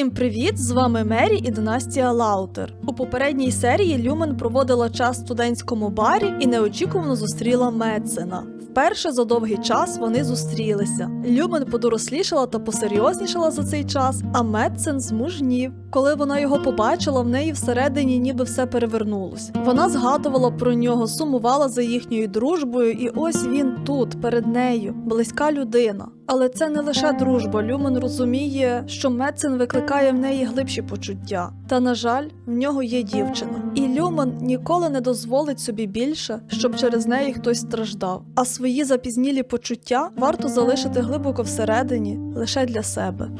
Всім привіт! З вами Мері і Династія Лаутер. У попередній серії Люмен проводила час в студентському барі і неочікувано зустріла Медсена. Вперше за довгий час вони зустрілися. Люмен подорослішала та посерйознішала за цей час, а Медсен змужнів. Коли вона його побачила, в неї всередині ніби все перевернулось. Вона згадувала про нього, сумувала за їхньою дружбою, і ось він тут, перед нею, близька людина. Але це не лише дружба. Люмен розуміє, що Медсен викликає в неї глибші почуття. Та на жаль, в нього є дівчина. І Люмен ніколи не дозволить собі більше, щоб через неї хтось страждав. А свої запізнілі почуття варто залишити глибоко всередині лише для себе.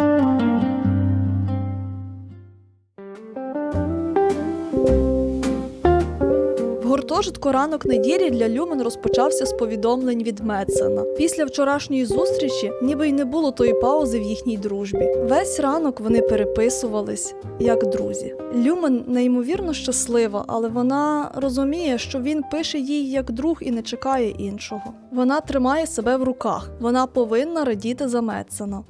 Гуртожитку ранок неділі для Люмен розпочався з повідомлень від Медсена. Після вчорашньої зустрічі ніби й не було тої паузи в їхній дружбі. Весь ранок вони переписувались як друзі. Люмен неймовірно щаслива, але вона розуміє, що він пише їй як друг і не чекає іншого. Вона тримає себе в руках. Вона повинна радіти за Медсена.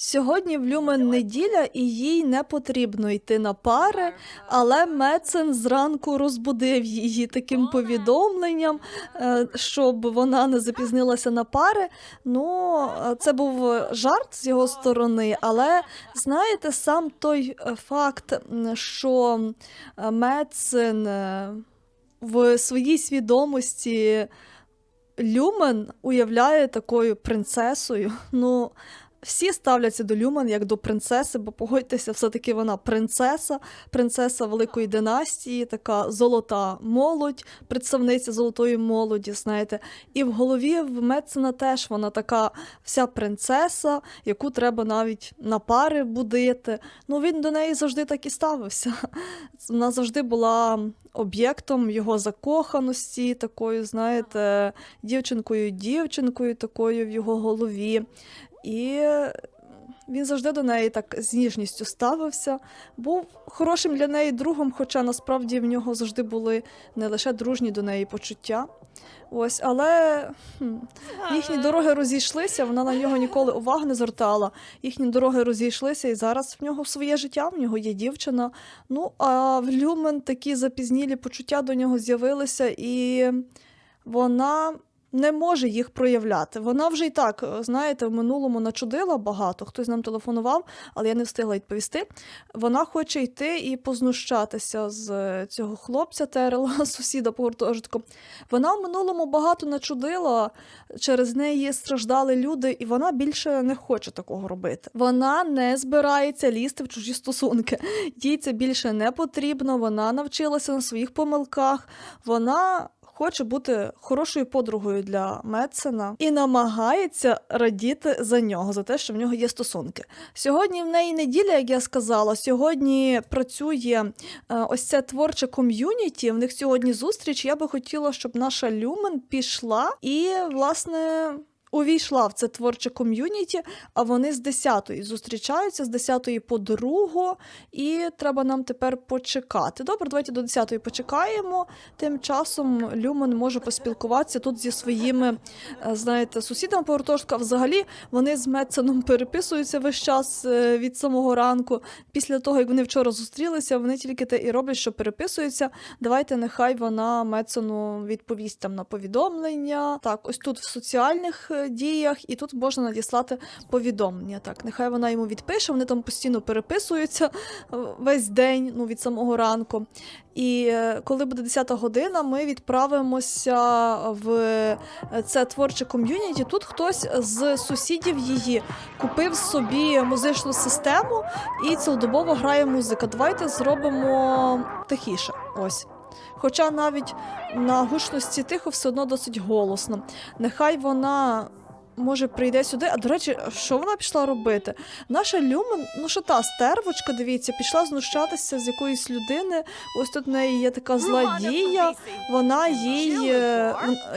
Сьогодні в Люмен неділя, і їй не потрібно йти на пари, але Медсен зранку розбудив її таким повідомленням, е, щоб вона не запізнилася на пари. Ну, е, це був жарт з його сторони, але знаєте, сам той е, факт, що Медсен е, в своїй свідомості Люмен уявляє такою принцесою. Ну, всі ставляться до Люмен як до принцеси, бо погодьтеся, все-таки вона принцеса, принцеса великої династії, така золота молодь, представниця золотої молоді, знаєте. І в голові в Медсена теж вона така вся принцеса, яку треба навіть на пари будити. Ну він до неї завжди так і ставився. Вона завжди була об'єктом його закоханості, такою, знаєте, дівчинкою-дівчинкою, такою в його голові. І він завжди до неї так з ніжністю ставився. Був хорошим для неї другом, хоча насправді в нього завжди були не лише дружні до неї почуття. Ось, але хм, їхні дороги розійшлися, вона на нього ніколи уваги не звертала. Їхні дороги розійшлися, і зараз в нього своє життя, в нього є дівчина. Ну, а в Люмен такі запізнілі почуття до нього з'явилися, і вона не може їх проявляти. Вона вже і так, е, знаєте, в минулому начудила багато. Хтось нам телефонував, але я не встигла відповісти. Вона хоче йти і познущатися з е, цього хлопця Терела, сусіда по гуртожитку. Вона в минулому багато начудила, через неї страждали люди, і вона більше не хоче такого робити. Вона не збирається лізти в чужі стосунки. Їй це більше не потрібно. Вона навчилася на своїх помилках. Вона хоче бути хорошою подругою для Медсена і намагається радіти за нього, за те, що в нього є стосунки. Сьогодні в неї неділя, як я сказала. Сьогодні працює е, ось ця творча ком'юніті. В них сьогодні зустріч. Я би хотіла, щоб наша Люмен пішла і, власне. Увійшла в це творче ком'юніті, а вони з 10-ї зустрічаються з 10-ї по другу, і треба нам тепер почекати. Добре, давайте до 10-ї почекаємо. Тим часом Люмен може поспілкуватися тут зі своїми, е, знаєте, сусідами по взагалі вони з Медсеном переписуються весь час е, від самого ранку. Після того, як вони вчора зустрілися, вони тільки те і роблять, що переписуються. Давайте нехай вона Медсену відповість там на повідомлення. Так, ось тут в соціальних е, діях, і тут можна надіслати повідомлення. Так, нехай вона йому відпише. Вони там постійно переписуються е, весь день, ну від самого ранку. І е, коли буде 10-та година, ми відправимося в е, це творче ком'юніті. Тут хтось з сусідів її купив собі музичну систему і цілодобово грає музика. Давайте зробимо тихіше. Ось. Хоча навіть на гучності тихо все одно досить голосно. Нехай вона. Може, прийде сюди. А до речі, що вона пішла робити? Наша Люмен, ну що та стервочка, дивіться, пішла знущатися з якоїсь людини. Ось тут в неї є така зла дія. Вона їй е,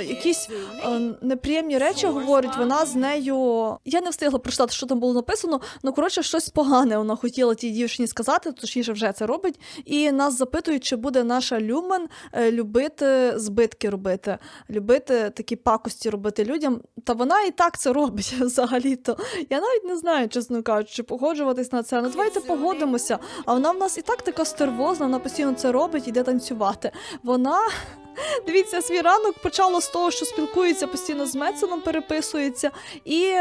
якісь е, неприємні речі говорить. Вона з нею. Я не встигла прочитати, що там було написано. Ну коротше, щось погане вона хотіла тій дівчині сказати, точніше вже це робить. І нас запитують, чи буде наша Люмен е, любити збитки робити, любити такі пакості робити людям. Та вона і так як це робить взагалі-то? Я навіть не знаю, чесно кажучи, чи погоджуватись на це. Ну давайте погодимося. А вона в нас і так така стервозна, вона постійно це робить, іде танцювати. Вона. Дивіться, свій ранок почало з того, що спілкується постійно з Меценом, переписується, і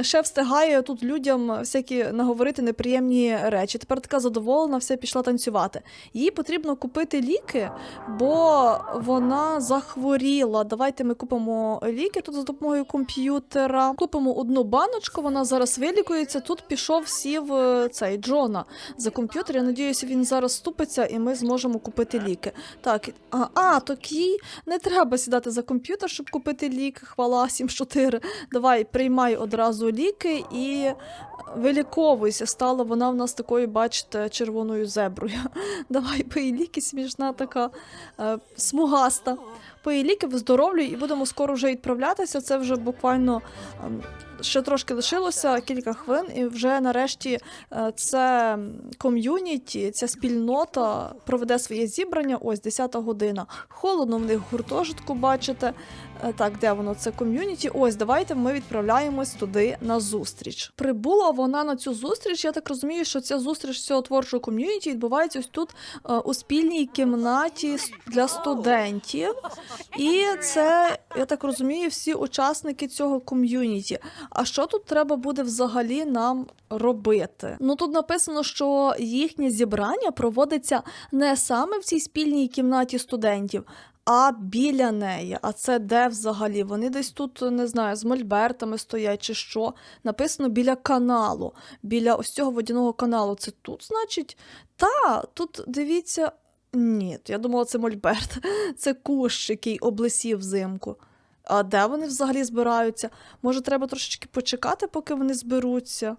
ще встигає тут людям всякі наговорити неприємні речі. Тепер така задоволена, все пішла танцювати. Їй потрібно купити ліки, бо вона захворіла. Давайте ми купимо ліки тут за допомогою комп'ютера. Купимо одну баночку, вона зараз вилікується. Тут пішов сів е, цей Джона за комп'ютер. Я надіюся, він зараз ступиться і ми зможемо купити ліки. Так, а, а їй не треба сідати за комп'ютер, щоб купити лік. Хвала 7-4. Давай, приймай одразу ліки і виліковуйся. Стала вона в нас такою, бачите, червоною зеброю. Давай, пий ліки, смішна така е, смугаста. Пий ліки, виздоровлюй і будемо скоро вже відправлятися. Це вже буквально ем, ще трошки лишилося, кілька хвилин, і вже нарешті е, це ком'юніті, ця спільнота проведе своє зібрання. Ось 10 година. Холодно в них гуртожитку, бачите. Е, Так, де воно? Це ком'юніті. Ось, давайте ми відправляємось туди на зустріч. Прибула вона на цю зустріч. Я так розумію, що ця зустріч цього творчого ком'юніті відбувається ось тут е, у спільній кімнаті для студентів. І це, я так розумію, всі учасники цього ком'юніті. А що тут треба буде взагалі нам робити? Ну тут написано, що їхнє зібрання проводиться не саме в цій спільній кімнаті студентів. А біля неї, а це де взагалі? Вони десь тут не знаю, з мольбертами стоять чи що. Написано біля каналу, біля ось цього водяного каналу. Це тут, значить? Та, тут дивіться. Ні, я думала, це мольберт. Це кущ, який облисів взимку. А де вони взагалі збираються? Може, треба трошечки почекати, поки вони зберуться?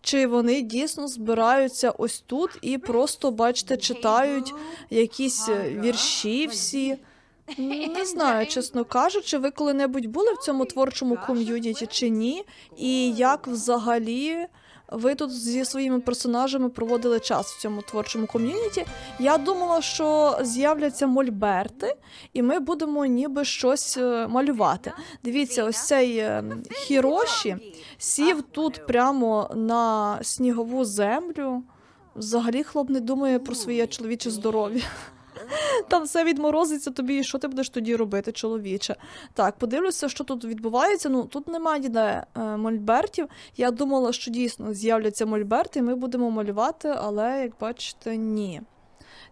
Чи вони дійсно збираються ось тут і просто, бачите, читають якісь е, вірші всі? Не знаю, чесно кажучи, ви коли-небудь були в цьому творчому ком'юніті чи ні? І як взагалі ви тут зі своїми персонажами проводили час в цьому творчому ком'юніті? Я думала, що з'являться мольберти, і ми будемо ніби щось е, малювати. Дивіться, ось цей е, Хіроші сів тут прямо на снігову землю. Взагалі хлоп не думає про своє чоловіче здоров'я. Там все відморозиться тобі, що ти будеш тоді робити, чоловіче? Так, подивлюся, що тут відбувається. Ну тут немає ніде е, мольбертів. Я думала, що дійсно з'являться мольберти, і ми будемо малювати, але як бачите, ні.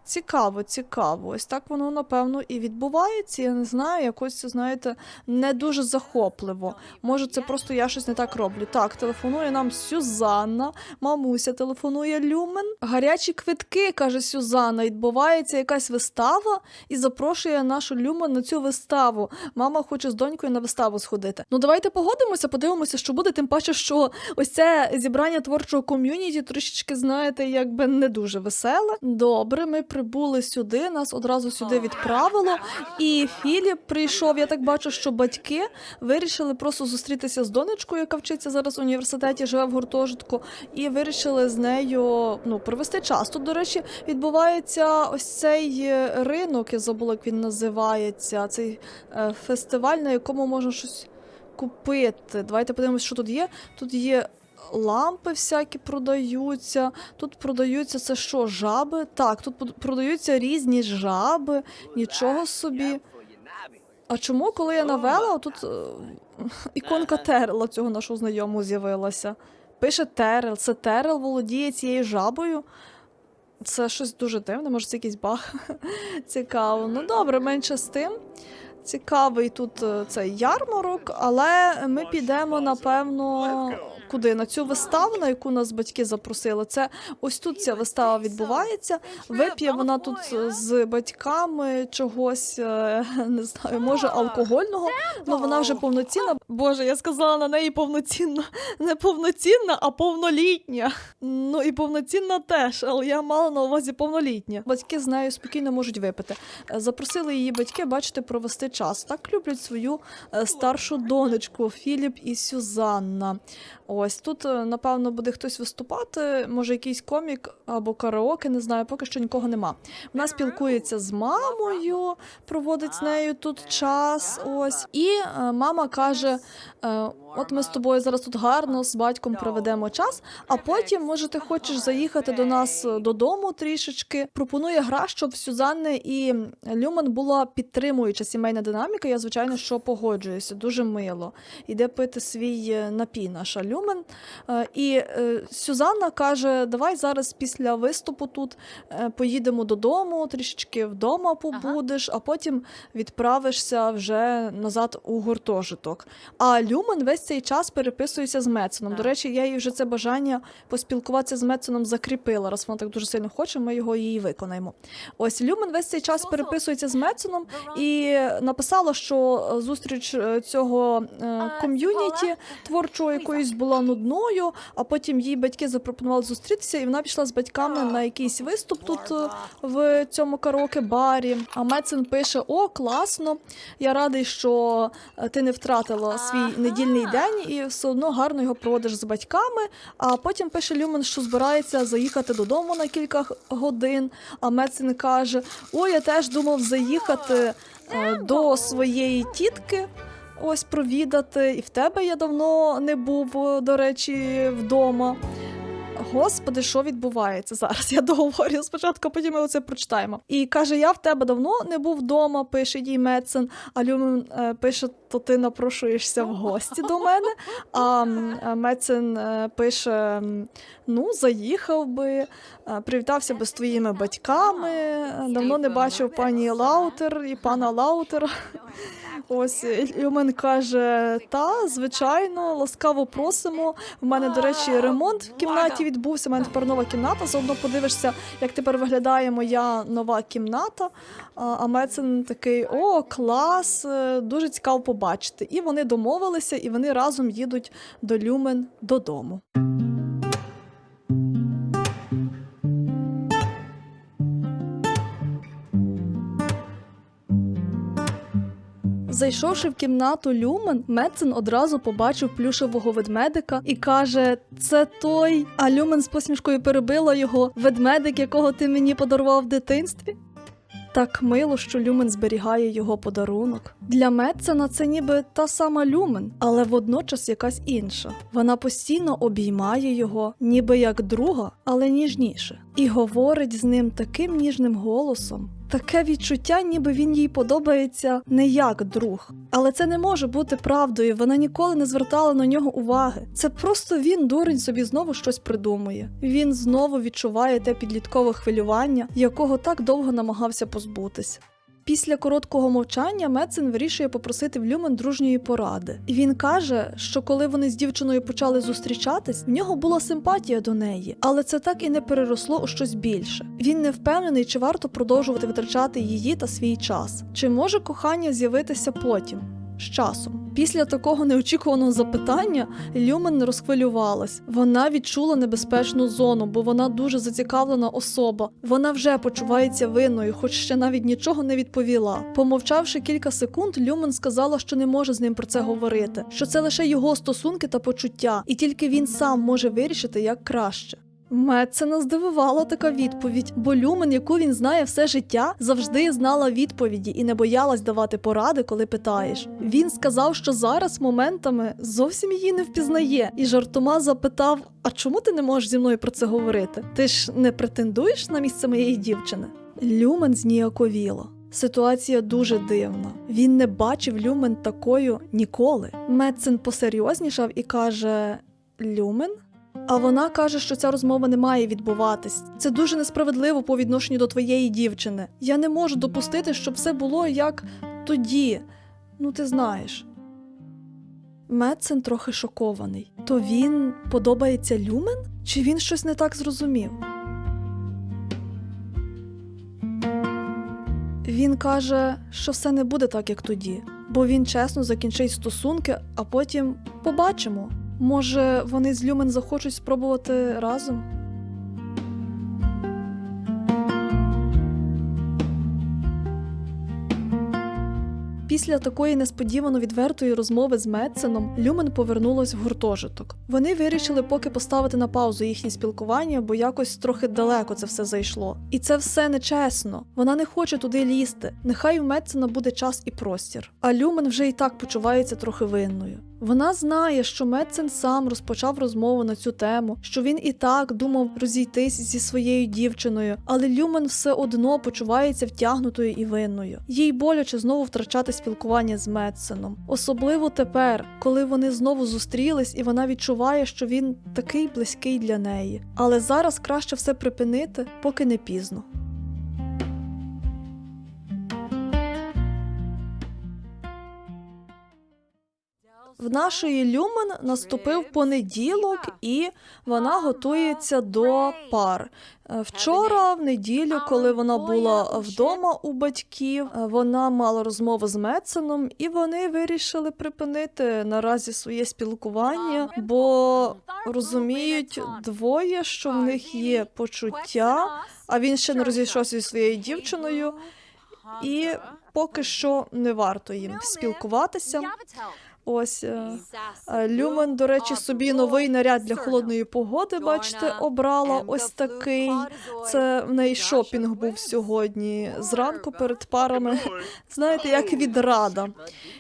Цікаво, цікаво. Ось так воно напевно і відбувається. Я не знаю, якось знаєте, не дуже захопливо. Може, це просто я щось не так роблю. Так, телефонує нам Сюзанна, мамуся телефонує Люмен. Гарячі квитки, каже Сюзанна. Відбувається якась вистава і запрошує нашу Люмен на цю виставу. Мама хоче з донькою на виставу сходити. Ну давайте погодимося, подивимося, що буде. Тим паче, що ось це зібрання творчого ком'юніті трішечки, знаєте, якби не дуже веселе. Добре, ми прибули сюди, нас одразу сюди відправило. І Філіп прийшов. Я так бачу, що батьки вирішили просто зустрітися з донечкою, яка вчиться зараз в університеті, живе в гуртожитку, і вирішили з нею ну, провести час. Тут, до речі, відбувається ось цей е, ринок, я забула, як він називається. Цей е, фестиваль, на якому можна щось купити. Давайте подивимось, що тут є. Тут є. Лампи всякі продаються. Тут продаються це що, жаби? Так, тут продаються різні жаби, нічого собі. А чому, коли я навела, тут е, іконка Терела цього нашого знайомого з'явилася? Пише Терел. Це Терел володіє цією жабою. Це щось дуже дивне, може, це якийсь баг. Цікаво. Ну добре, менше з тим. Цікавий тут е, цей ярмарок, але ми підемо, напевно, куди? На цю виставу, на яку нас батьки запросили. Це ось тут ця вистава відбувається. Вип'є вона тут з батьками чогось, е, не знаю, може алкогольного, але вона вже повноцінна. Боже, я сказала на неї повноцінна. Не повноцінна, а повнолітня. Ну і повноцінна теж, але я мала на увазі повнолітня. Батьки з нею спокійно можуть випити. Е, Запросили її батьки, бачите, провести час. Так люблять свою е, старшу донечку Філіп і Сюзанна. Тут, е, напевно, буде хтось виступати, може якийсь комік або караоке, не знаю, поки що нікого нема. Вона спілкується з мамою, проводить з нею тут час. Ось. І е, мама каже: е, От ми з тобою зараз тут гарно з батьком проведемо час, а потім, може, ти хочеш заїхати до нас е, додому трішечки. Пропонує гра, щоб в Сюзанни і Люмен була підтримуюча сімейна динаміка. Я, звичайно, що погоджуюся, дуже мило. Іде пити свій е, напій наша Люмен. Е, І Сюзанна каже: давай зараз після виступу тут поїдемо додому, трішечки вдома побудеш, а потім відправишся вже назад у гуртожиток. А Люмен весь цей час переписується з Меценом. До речі, я їй вже це бажання поспілкуватися з Меценом закріпила. Раз вона так дуже сильно хоче, ми його її виконаємо. Ось Люмен весь цей час переписується з Меценом і написала, що е, зустріч е, цього е, ком'юніті творчого якоюсь була нудною, а потім їй батьки запропонували зустрітися, і вона пішла з батьками на якийсь виступ тут в цьому караоке-барі. А Мецен пише: О, класно! Я радий, що ти не втратила свій недільний день і все одно гарно його проводиш з батьками. А потім пише Люмен, що збирається заїхати додому на кілька годин. А Мецен каже: О, я теж думав заїхати е, до своєї тітки. Ось провідати, і в тебе я давно не був, е, до речі, вдома. Господи, що відбувається зараз? Я договорю спочатку, потім ми оце прочитаємо. І каже: Я в тебе давно не був вдома, пише їй Мецен. А Люмен е, пише: то ти напрошуєшся в гості до мене. А е, Мецен е, пише: Ну, заїхав би, привітався би з твоїми батьками. Давно не бачив пані Лаутер і пана Лаутера. Ось Люмен каже: та, звичайно, ласкаво просимо. У мене, до речі, ремонт в кімнаті відбувся. У мене тепер нова кімната. Заодно подивишся, як тепер виглядає моя нова кімната. А Мецен такий: о, клас! е, Дуже цікаво побачити. І вони домовилися, і вони разом їдуть до Люмен додому. Зайшовши в кімнату Люмен, Медсен одразу побачив плюшевого ведмедика і каже: Це той. А Люмен з посмішкою перебила його ведмедик, якого ти мені подарував в дитинстві. Так мило, що Люмен зберігає його подарунок. Для Медсена це ніби та сама Люмен, але водночас якась інша. Вона постійно обіймає його, ніби як друга, але ніжніше, і говорить з ним таким ніжним голосом. Таке відчуття, ніби він їй подобається не як друг. Але це не може бути правдою. Вона ніколи не звертала на нього уваги. Це просто він, дурень, собі знову щось придумує. Він знову відчуває те підліткове хвилювання, якого так довго намагався позбутись. Після короткого мовчання Медсен вирішує попросити в Люмен дружньої поради. Він каже, що коли вони з дівчиною почали зустрічатись, в нього була симпатія до неї, але це так і не переросло у щось більше. Він не впевнений, чи варто продовжувати витрачати її та свій час, чи може кохання з'явитися потім. З часом. Після такого неочікуваного запитання Люмен розхвилювалась. Вона відчула небезпечну зону, бо вона дуже зацікавлена особа. Вона вже почувається винною, хоч ще навіть нічого не відповіла. Помовчавши кілька секунд, Люмен сказала, що не може з ним про це говорити, що це лише його стосунки та почуття, і тільки він сам може вирішити як краще. Медсена здивувала така відповідь, бо Люмен, яку він знає все життя, завжди знала відповіді і не боялась давати поради, коли питаєш. Він сказав, що зараз моментами зовсім її не впізнає, і жартома запитав: А чому ти не можеш зі мною про це говорити? Ти ж не претендуєш на місце моєї дівчини? Люмен зніяковіла. Ситуація дуже дивна. Він не бачив Люмен такою ніколи. Медсен посерйознішав і каже: Люмен? А вона каже, що ця розмова не має відбуватись. Це дуже несправедливо по відношенню до твоєї дівчини. Я не можу допустити, щоб все було як тоді. Ну, ти знаєш. Медсен трохи шокований. То він подобається Люмен? Чи він щось не так зрозумів? Він каже, що все не буде так, як тоді, бо він чесно закінчить стосунки, а потім побачимо. Може, вони з Люмен захочуть спробувати разом? Після такої несподівано відвертої розмови з Медсеном Люмен повернулась в гуртожиток. Вони вирішили поки поставити на паузу їхнє спілкування, бо якось трохи далеко це все зайшло. І це все нечесно. Вона не хоче туди лізти. Нехай у Медсена буде час і простір. А Люмен вже і так почувається трохи винною. Вона знає, що Медсен сам розпочав розмову на цю тему, що він і так думав розійтись зі своєю дівчиною, але Люмен все одно почувається втягнутою і винною. Їй боляче знову втрачати спілкування з Медсеном, особливо тепер, коли вони знову зустрілись, і вона відчуває, що він такий близький для неї. Але зараз краще все припинити, поки не пізно. В нашої Люмен наступив понеділок, і вона готується до пар. Е, Вчора, в неділю, коли вона була вдома у батьків, е, вона мала розмову з Медсеном, і вони вирішили припинити наразі своє спілкування, бо розуміють двоє, що в них є почуття, а він ще не розійшовся зі своєю дівчиною, і поки що не варто їм спілкуватися. Ось е, е, Люмен, до речі, собі новий наряд для холодної погоди, бачите, обрала ось такий. Це в неї шопінг був сьогодні зранку перед парами. Знаєте, як відрада.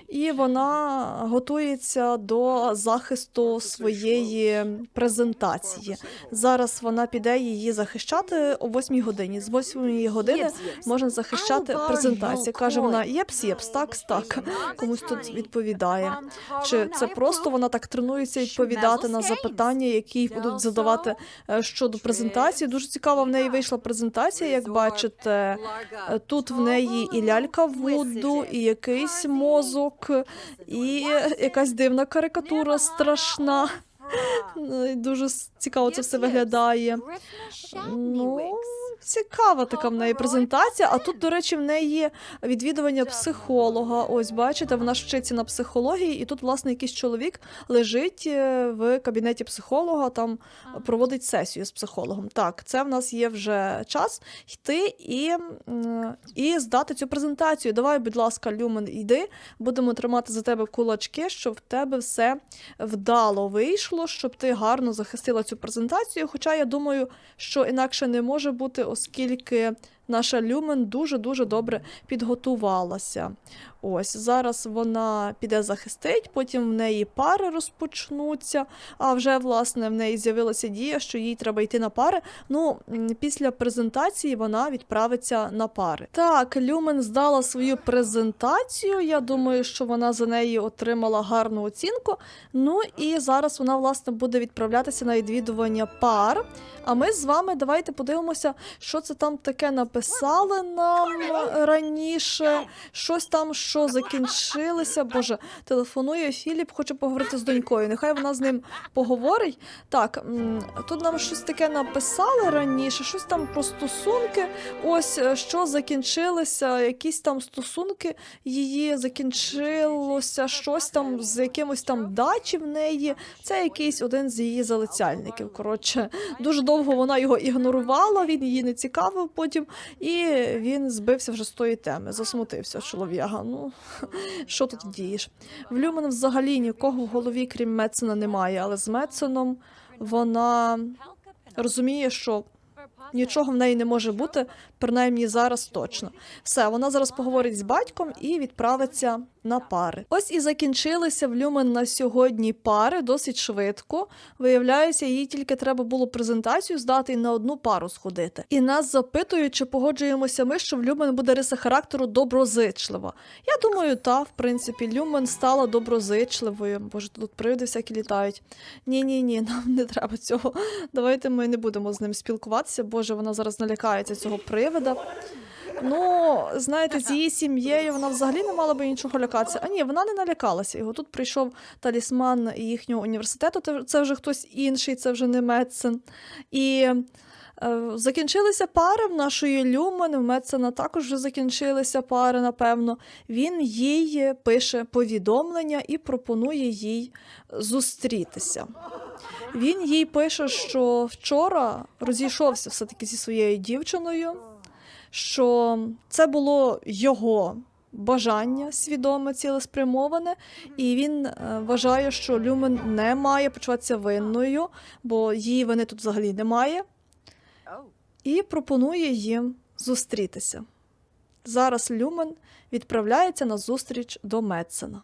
І вона готується до захисту своєї презентації. Зараз вона піде її захищати о 8 годині. З 8 години можна захищати презентацію. Каже вона: єпс, єпс, так, так. Комусь тут відповідає. Чи це просто вона так тренується відповідати на запитання, які їй будуть задавати е, щодо презентації? Дуже цікава в неї вийшла презентація, як бачите. Тут в неї і лялька Вуду, і якийсь мозок, і якась дивна карикатура страшна. Дуже цікаво це все виглядає. Ну, цікава така в неї презентація. А тут, до речі, в неї є відвідування психолога. Ось бачите, вона ж вчиться на психології, і тут, власне, якийсь чоловік лежить е, в кабінеті психолога, там проводить сесію з психологом. Так, це в нас є вже час йти і, і здати цю презентацію. Давай, будь ласка, Люмен, йди, будемо тримати за тебе кулачки, щоб в тебе все вдало вийшло, щоб ти гарно захистила цю презентацію. Хоча я думаю, що інакше не може бути, оскільки наша Люмен дуже-дуже добре підготувалася. Ось зараз вона піде захистить, потім в неї пари розпочнуться. А вже власне в неї з'явилася дія, що їй треба йти на пари. Ну, після презентації вона відправиться на пари. Так, Люмен здала свою презентацію. Я думаю, що вона за неї отримала гарну оцінку. Ну і зараз вона власне буде відправлятися на відвідування пар. А ми з вами давайте подивимося, що це там таке написали нам раніше. Щось там, що закінчилося. Боже, телефонує Філіп, хоче поговорити з донькою. Нехай вона з ним поговорить. Так, тут нам щось таке написали раніше, щось там про стосунки. Ось е, що закінчилися, якісь там стосунки її закінчилося, щось там з якимось там дачі в неї. Це якийсь один з її залицяльників. Коротше, дуже довго вона його ігнорувала, він її не цікавив потім, і він збився вже з тої теми, засмутився чолов'яга. Ну що тут дієш? В Люмен взагалі нікого в голові, крім Медсена, немає, але з Медсеном вона розуміє, що нічого в неї не може бути, принаймні зараз точно. Все, вона зараз поговорить з батьком і відправиться на пари. Ось і закінчилися в Люмен на сьогодні пари досить швидко. Виявляється, їй тільки треба було презентацію здати і на одну пару сходити. І нас запитують, чи погоджуємося ми, що в Люмен буде риса характеру доброзичлива. Я думаю, та, в принципі, Люмен стала доброзичливою. Боже, тут привиди всякі літають. Ні, ні, ні, нам не треба цього. Давайте ми не будемо з ним спілкуватися. Боже, вона зараз налякається цього привида. Ну, знаєте, з її сім'єю вона взагалі не мала би нічого лякатися. А ні, вона не налякалася його. Тут прийшов талісман їхнього університету. це- вже хтось інший, це вже не Медсен. І закінчилися пари в нашої Люмен, в Медсена також вже закінчилися пари, напевно. Він їй пише повідомлення і пропонує їй зустрітися. Він їй пише, що вчора розійшовся все-таки зі своєю дівчиною, що це було його бажання свідоме, цілеспрямоване, і він е, вважає, що Люмен не має почуватися винною, бо її вини тут взагалі немає, і пропонує їм зустрітися. Зараз Люмен відправляється на зустріч до Медсена.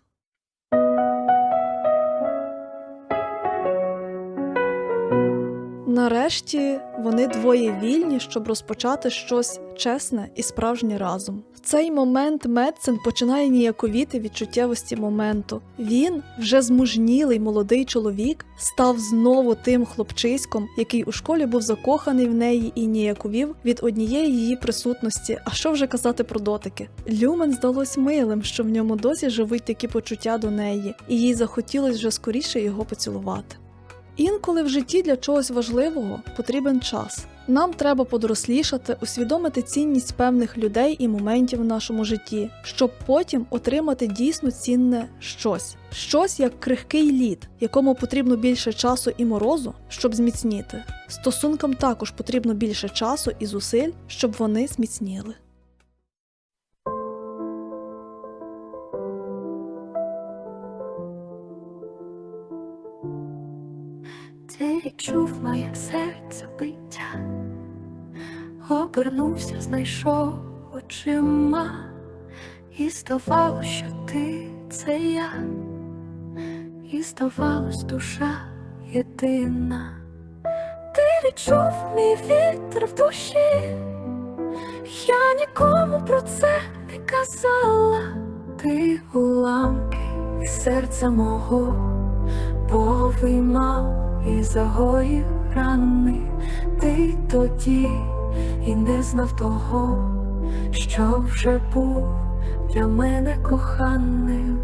Нарешті вони двоє вільні, щоб розпочати щось чесне і справжнє разом. В цей момент Медсен починає ніяковіти від чуттєвості моменту. Він, вже змужнілий молодий чоловік, став знову тим хлопчиськом, який у школі був закоханий в неї і ніяковів від однієї її присутності. А що вже казати про дотики? Люмен здалось милим, що в ньому досі живуть такі почуття до неї, і їй захотілося вже скоріше його поцілувати. Інколи в житті для чогось важливого потрібен час. Нам треба подорослішати, усвідомити цінність певних людей і моментів в нашому житті, щоб потім отримати дійсно цінне щось, щось як крихкий лід, якому потрібно більше часу і морозу, щоб зміцніти. Стосункам також потрібно більше часу і зусиль, щоб вони зміцніли. Ти відчув моє серце биття, обернувся, знайшов очима, і здавалось, що ти це я, і здавалось, душа єдина. Ти відчув мій вітер в душі, я нікому про це не казала. Ти уламки серця мого повиймав і загоїв рани, ти тоді і не знав того, що вже був для мене коханим.